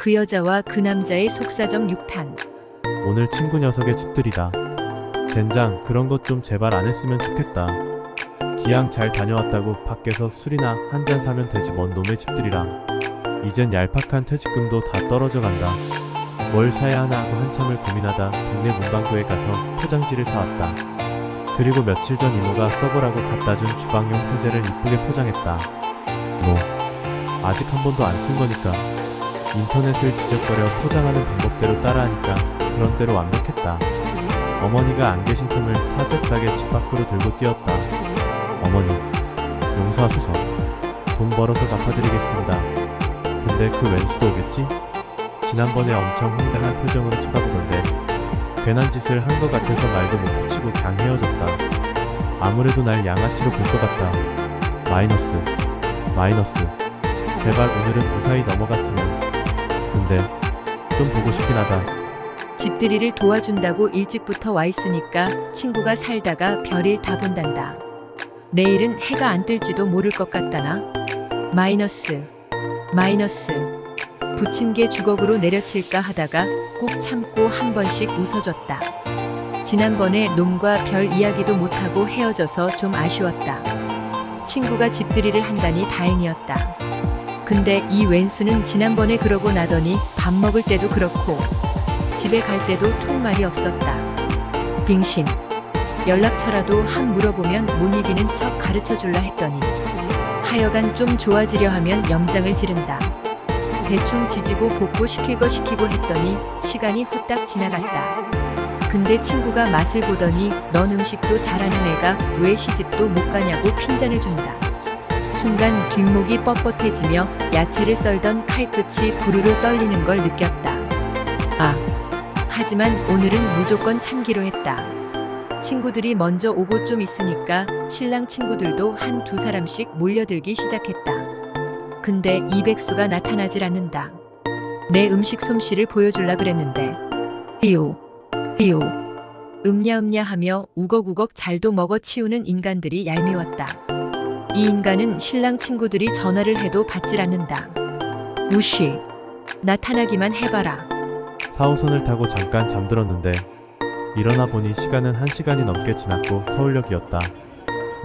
그 여자와 그 남자의 속사정 6탄. 오늘 친구 녀석의 집들이다. 젠장 그런 것 좀 제발 안 했으면 좋겠다. 기왕 잘 다녀왔다고 밖에서 술이나 한 잔 사면 되지 뭔 놈의 집들이랑. 이젠 얄팍한 퇴직금도 다 떨어져 간다. 뭘 사야 하나 하고 한참을 고민하다 동네 문방구에 가서 포장지를 사왔다. 그리고 며칠 전 이모가 써보라고 갖다 준 주방용 세제를 이쁘게 포장했다. 뭐, 아직 한 번도 안 쓴 거니까 인터넷을 뒤적거려 포장하는 방법대로 따라하니까 그런 대로 완벽했다. 어머니가 안 계신 틈을 타작사게 집 밖으로 들고 뛰었다. 어머니, 용서하소서. 돈 벌어서 갚아드리겠습니다. 근데 그 왼수도 오겠지? 지난번에 엄청 황당한 표정으로 쳐다보던데 괜한 짓을 한 것 같아서 말도 못 붙이고 그냥 헤어졌다. 아무래도 날 양아치로 볼 것 같다. 마이너스, 마이너스. 제발 오늘은 무사히 넘어갔으면. 근데 좀 보고 싶긴 하다. 집들이를 도와준다고 일찍부터 와 있으니까 친구가 살다가 별일 다 본단다. 내일은 해가 안 뜰지도 모를 것 같다나. 마이너스, 마이너스. 부침개 주걱으로 내려칠까 하다가 꼭 참고 한 번씩 웃어줬다. 지난번에 놈과 별 이야기도 못하고 헤어져서 좀 아쉬웠다. 친구가 집들이를 한다니 다행이었다. 근데 이 왼수는 지난번에 그러고 나더니 밥 먹을 때도 그렇고 집에 갈 때도 통말이 없었다. 빙신. 연락처라도 한 물어보면 못 이기는 척 가르쳐 줄라 했더니 하여간 좀 좋아지려 하면 염장을 지른다. 대충 지지고 볶고 거 시키고 했더니 시간이 후딱 지나갔다. 근데 친구가 맛을 보더니 넌 음식도 잘하는 애가 왜 시집도 못 가냐고 핀잔을 준다. 순간 뒷목이 뻣뻣해지며 야채를 썰던 칼끝이 부르르 떨리는 걸 느꼈다. 아, 하지만 오늘은 무조건 참기로 했다. 친구들이 먼저 오고 좀 있으니까 신랑 친구들도 한 두 사람씩 몰려들기 시작했다. 근데 이백수가 나타나질 않는다. 내 음식 솜씨를 보여줄라 그랬는데. 삐우, 삐우. 음냐음냐 하며 우걱우걱 잘도 먹어 치우는 인간들이 얄미웠다. 이 인간은 신랑 친구들이 전화를 해도 받질 않는다. 무시. 나타나기만 해봐라. 4호선을 타고 잠깐 잠들었는데 일어나 보니 시간은 1시간이 넘게 지났고 서울역이었다.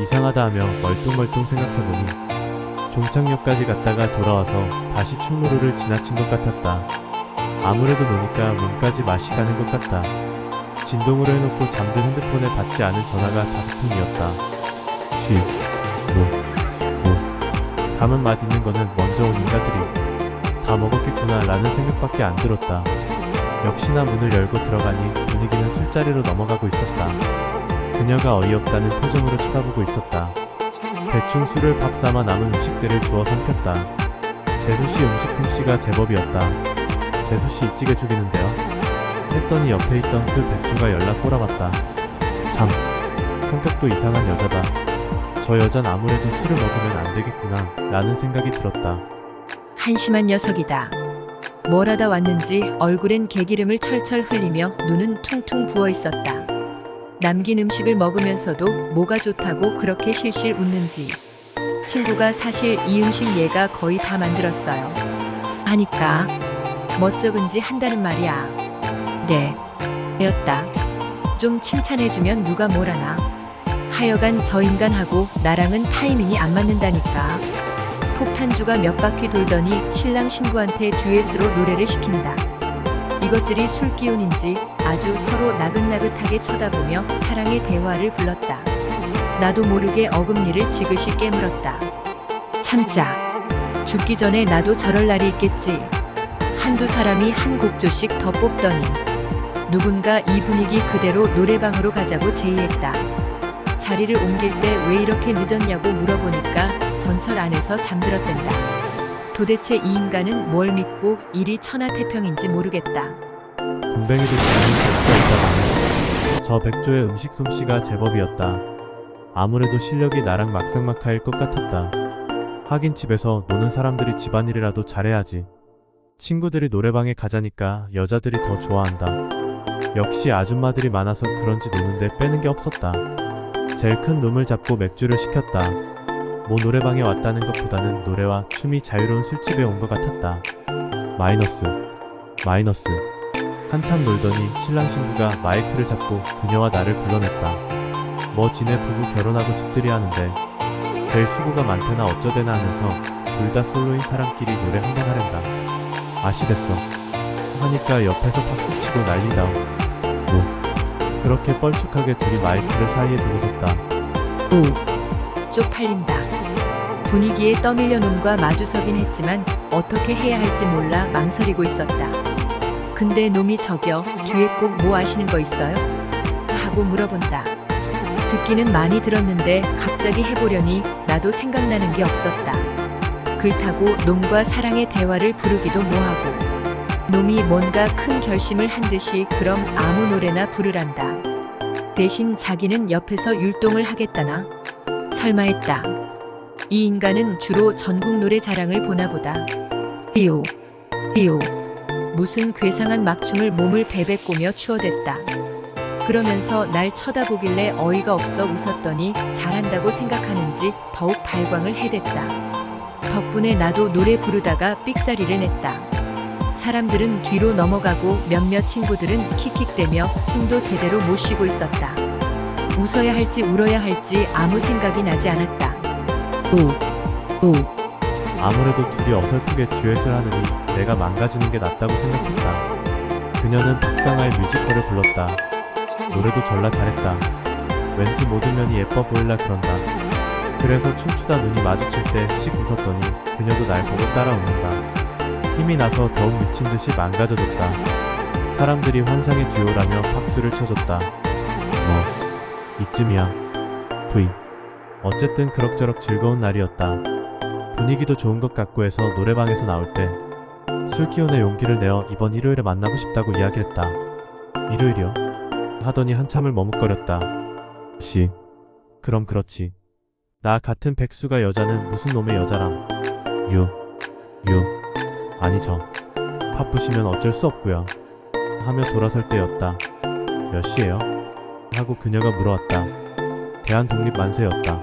이상하다 하며 멀뚱멀뚱 생각해보니 종착역까지 갔다가 돌아와서 다시 충무로를 지나친 것 같았다. 아무래도 노니까 몸까지 맛이 가는 것 같다. 진동으로 해놓고 잠든 핸드폰에 받지 않은 전화가 다섯 통이었다. 쉬, 뭐, 뭐. 감은 맛 있는 거는 먼저 온 인간들이 다 먹었겠구나 라는 생각밖에 안 들었다. 역시나 문을 열고 들어가니 분위기는 술자리로 넘어가고 있었다. 그녀가 어이없다는 표정으로 쳐다보고 있었다. 대충 술을 밥 삼아 남은 음식들을 주워 삼켰다. 재수씨 음식 솜씨가 제법이었다. 재수씨 찌개 죽이는데요? 했더니 옆에 있던 그 백주가 연락 꼬라봤다. 참, 성격도 이상한 여자다. 저 여잔 아무래도 술을 먹으면 안 되겠구나 라는 생각이 들었다. 한심한 녀석이다. 뭘 하다 왔는지 얼굴엔 개기름을 철철 흘리며 눈은 퉁퉁 부어 있었다. 남긴 음식을 먹으면서도 뭐가 좋다고 그렇게 실실 웃는지. 친구가 사실 이 음식 얘가 거의 다 만들었어요. 하니까 멋쩍은지 한다는 말이야. 네, 였다. 좀 칭찬해주면 누가 뭘 하나. 하여간 저 인간하고 나랑은 타이밍이 안 맞는다니까. 폭탄주가 몇 바퀴 돌더니 신랑 신부한테 듀엣으로 노래를 시킨다. 이것들이 술 기운인지 아주 서로 나긋나긋하게 쳐다보며 사랑의 대화를 불렀다. 나도 모르게 어금니를 지그시 깨물었다. 참자. 죽기 전에 나도 저럴 날이 있겠지. 한두 사람이 한 곡조씩 더 뽑더니 누군가 이 분위기 그대로 노래방으로 가자고 제의했다. 자리를 옮길 때 왜 이렇게 늦었냐고 물어보니까 전철 안에서 잠들었댄다. 도대체 이 인간은 뭘 믿고 일이 천하태평인지 모르겠다. 군뱅이도 지나는 백수가 있다더니 저 백조의 음식 솜씨가 제법이었다. 아무래도 실력이 나랑 막상막하일 것 같았다. 하긴 집에서 노는 사람들이 집안일이라도 잘해야지. 친구들이 노래방에 가자니까 여자들이 더 좋아한다. 역시 아줌마들이 많아서 그런지 노는데 빼는 게 없었다. 제일 큰 룸을 잡고 맥주를 시켰다. 뭐 노래방에 왔다는 것보다는 노래와 춤이 자유로운 술집에 온 것 같았다. 마이너스 마이너스 한참 놀더니 신랑 신부가 마이크를 잡고 그녀와 나를 불러냈다. 뭐 지네 부부 결혼하고 집들이 하는데 제일 수고가 많대나 어쩌대나 하면서 둘 다 솔로인 사람끼리 노래 한 번 하랜다. 아시댔어. 하니까 옆에서 박수치고 난리다. 뭐 그렇게 뻘쭉하게 둘이 마이크를 사이에 두고 섰다. 오. 쪽팔린다. 분위기에 떠밀려 놈과 마주서긴 했지만 어떻게 해야 할지 몰라 망설이고 있었다. 근데 놈이 저겨 뒤에 꼭 뭐 아시는 거 있어요? 하고 물어본다. 듣기는 많이 들었는데 갑자기 해보려니 나도 생각나는 게 없었다. 그렇다고 놈과 사랑의 대화를 부르기도 뭐하고. 놈이 뭔가 큰 결심을 한 듯이 그럼 아무 노래나 부르란다. 대신 자기는 옆에서 율동을 하겠다나? 설마 했다. 이 인간은 주로 전국 노래 자랑을 보나 보다. 삐오, 삐오. 무슨 괴상한 막춤을 몸을 베베 꼬며 추어댔다. 그러면서 날 쳐다보길래 어이가 없어 웃었더니 잘한다고 생각하는지 더욱 발광을 해댔다. 덕분에 나도 노래 부르다가 삑사리를 냈다. 사람들은 뒤로 넘어가고 몇몇 친구들은 킥킥대며 숨도 제대로 못 쉬고 있었다. 웃어야 할지 울어야 할지 아무 생각이 나지 않았다. 오, 오, 아무래도 둘이 어설프게 듀엣을 하느니 내가 망가지는 게 낫다고 생각했다. 그녀는 박상아의 뮤지컬을 불렀다. 노래도 졸라 잘했다. 왠지 모든 면이 예뻐 보일라 그런다. 그래서 춤추다 눈이 마주칠 때 씩 웃었더니 그녀도 날 보고 따라 웃는다. 힘이 나서 더욱 미친 듯이 망가져줬다. 사람들이 환상의 듀오라며 박수를 쳐줬다. 뭐, 이쯤이야. V. 어쨌든 그럭저럭 즐거운 날이었다. 분위기도 좋은 것 같고 해서 노래방에서 나올 때 술 기운의 용기를 내어 이번 일요일에 만나고 싶다고 이야기했다. 일요일이요? 하더니 한참을 머뭇거렸다. 씨. 그럼 그렇지. 나 같은 백수가 여자는 무슨 놈의 여자람. 유. 유. 아니 저. 바쁘시면 어쩔 수 없고요. 하며 돌아설 때였다. 몇 시에요? 하고 그녀가 물어왔다. 대한 독립 만세였다.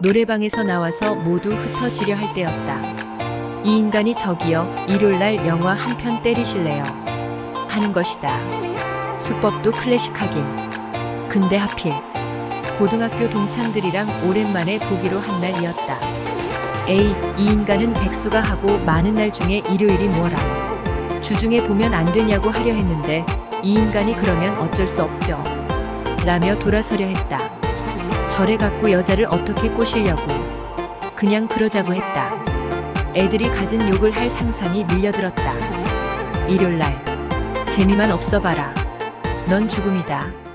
노래방에서 나와서 모두 흩어지려 할 때였다. 이 인간이 저기요, 일요일날 영화 한 편 때리실래요? 하는 것이다. 수법도 클래식하긴. 근데 하필 고등학교 동창들이랑 오랜만에 보기로 한 날이었다. 에이, 이 인간은 백수가 하고 많은 날 중에 일요일이 뭐라. 주중에 보면 안 되냐고 하려 했는데 이 인간이 그러면 어쩔 수 없죠. 라며 돌아서려 했다. 절에 갖고 여자를 어떻게 꼬시려고. 그냥 그러자고 했다. 애들이 가진 욕을 할 상상이 밀려들었다. 일요일 날. 재미만 없어 봐라. 넌 죽음이다.